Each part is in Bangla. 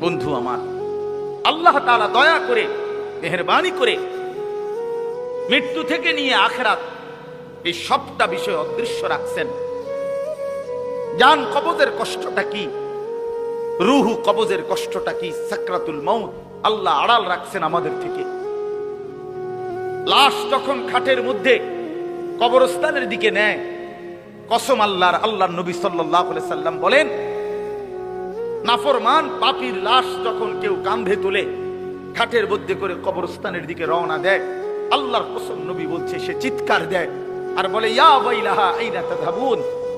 বন্ধু আমার, আল্লাহ তাআলা দয়া করে, মেহরবানি করে মৃত্যু থেকে নিয়ে আখেরাত এই সবটা বিষয় অদৃশ্য রাখছেন। জান কবজের কষ্টটা কি? রুহু কবজের কষ্টটা কি? সাকরাতুল মৌত আল্লাহ আড়াল রাখছেন আমাদের থেকে। লাশ যখন খাটের মধ্যে কবরস্থানের দিকে নেয়, কসম আল্লাহর আল্লাহ নবী সাল্লাহ সাল্লাম বলেন নাফরমান পাপির লাশ যখন কেউ কান্ধে তুলে খাটের মধ্যে করে কবরস্থানের দিকে রওনা দেয়, আল্লাহর কসম নবী বলছে, সে চিৎকার দেয় আর বলে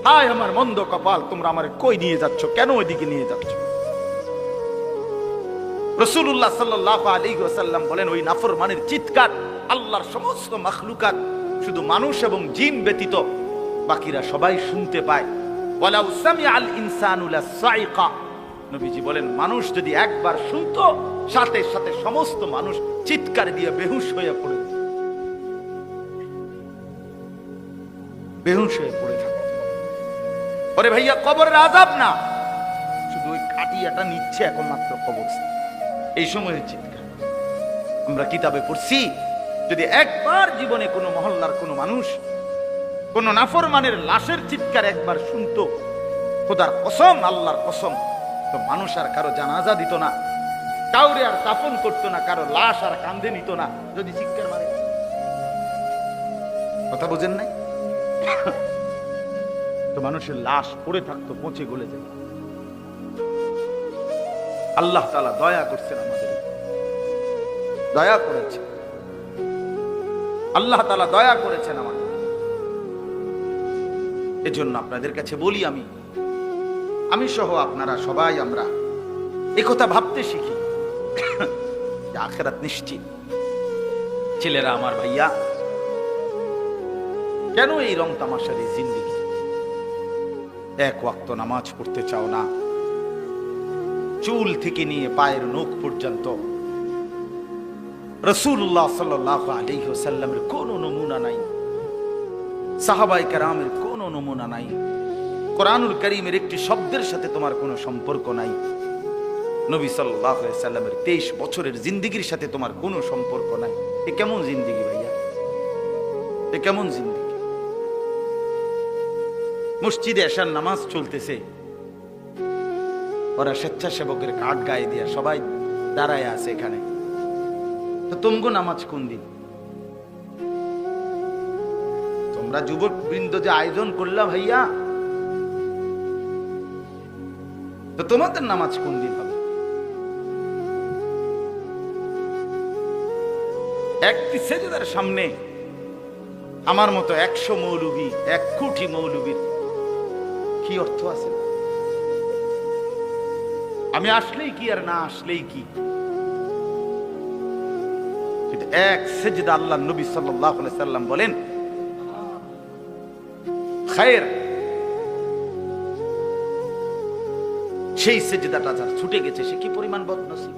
হায় আমার মন্দ কপাল, তোমরা আমার কই নিয়ে যাচ্ছ? কেন ওইদিকে নিয়ে যাচ্ছ? রসুল্লাহ সাল্লাহ আলী ওয়াসাল্লাম বলেন, ওই নাফরমানের চিৎকার আল্লাহর সমস্ত মাখলুকাত শুধু মানুষ এবং জিন ব্যতীত বাকিরা সবাই শুনতে পায়। ওয়ালাউ সামিআল ইনসানু লাসাইকা নবীজি বলেন, মানুষ যদি একবার শুনতো, সাথে সাথে সমস্ত মানুষ চিৎকার দিয়ে বেহুশ হয়ে পড়ে। বেহুশ হয়ে পড়ে থাকে ওরে ভাইয়া, কবরের আজাব না। শুধু ওই কাটিয়াটা নিচ্ছে এখন মাত্র কবর এই সময়ের চিৎকার। আমরা কিতাবে পড়ছি, যদি একবার জীবনে কোনো মহল্লার কোনো মানুষ কোন নাফরমানের লাশের চিৎকার একবার শুনতো, খোদার কসম, আল্লাহর কসম তো মানুষ আর কারও জানাজা দিত না। কাউরে আর দাফন করতো না, কারও লাশ আর কান্দে নিত না, যদি চিৎকার মারে। কথা বোঝেন নাই? তো মানুষের লাশ পড়ে থাকতো, পচে গলে যেত। আল্লাহ তালা দয়া করছেন আমাদের। দয়া করেছেন। আল্লাহ তালা দয়া করেছেন আমাদের। এজন্য আপনাদের কাছে বলি আমি আমি সহ আপনারা সবাই আমরা একথা ভাবতে শিখি। আখেরাত নিশ্চিত। ছেলেরা আমার ভাইয়া, কেন এই রং তামাশার এই জিন্দিগি? এক ওয়াক্ত নামাজ পড়তে চাও না? চুল থেকে নিয়ে পায়ের নখ পর্যন্ত রসুল্লাহ সাল্লাহ আলহ্লামের কোনো নমুনা নাই। সাহাবাই কারামের কোনো নমুনা নাই। কোরআনুল করিমের একটি শব্দের সাথে তোমার কোনো সম্পর্ক নাই। নবী সাল্লামের তেইশ বছরের জিন্দিগির সাথে তোমার কোনো সম্পর্ক নাই। এ কেমন জিন্দিগি ভাইয়া? এ কেমন জিন্দিগি? মসজিদে এসার নামাজ চলতেছে। ওরা স্বেচ্ছাসেবকের কাঠ গায়ে দিয়া সবাই দাঁড়ায় আছে এখানে। তুমগো নামাজ কোন দিন? তোমরা যুবক বৃন্দ যে আয়োজন করলা ভাইয়া তো তোমাদের নামাজ কোন দিন হবে? একটি সেজদার সামনে আমার মতো একশো মৌলবী, এক কোটি মৌলবীর কি অর্থ আছে? আমি আসলেই কি আর না আসলেই কি? কিন্তু এক সেজদা আল্লাহ নবী সাল্লাহ সাল্লাম বলেন, খায়ের সেই সেজদাটা যার ছুটে গেছে, সে কি পরিমাণ বদনসিব?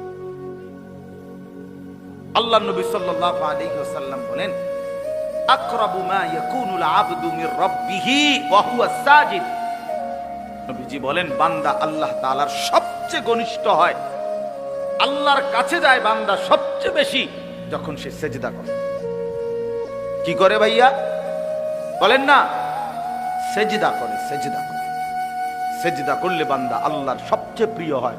আল্লাহ নবী সাল্লাল্লাহু আলাইহি ওয়াসাল্লাম বলেন, আকরাবু মা ইয়াকুনুল আবদু মির রাব্বিহি ওয়া হুয়া সাজিদ। নবীজি বলেন, বান্দা আল্লাহ তাআলার সবচেয়ে ঘনিষ্ঠ হয়। আল্লাহর কাছে যায় বান্দা সবচেয়ে বেশি যখন সে সেজদা করে। কি করে ভাইয়া? বলেন না, সেজদা করে সেজদা করে। সেজদা করলে বান্দা আল্লাহর সবচেয়ে প্রিয় হয়।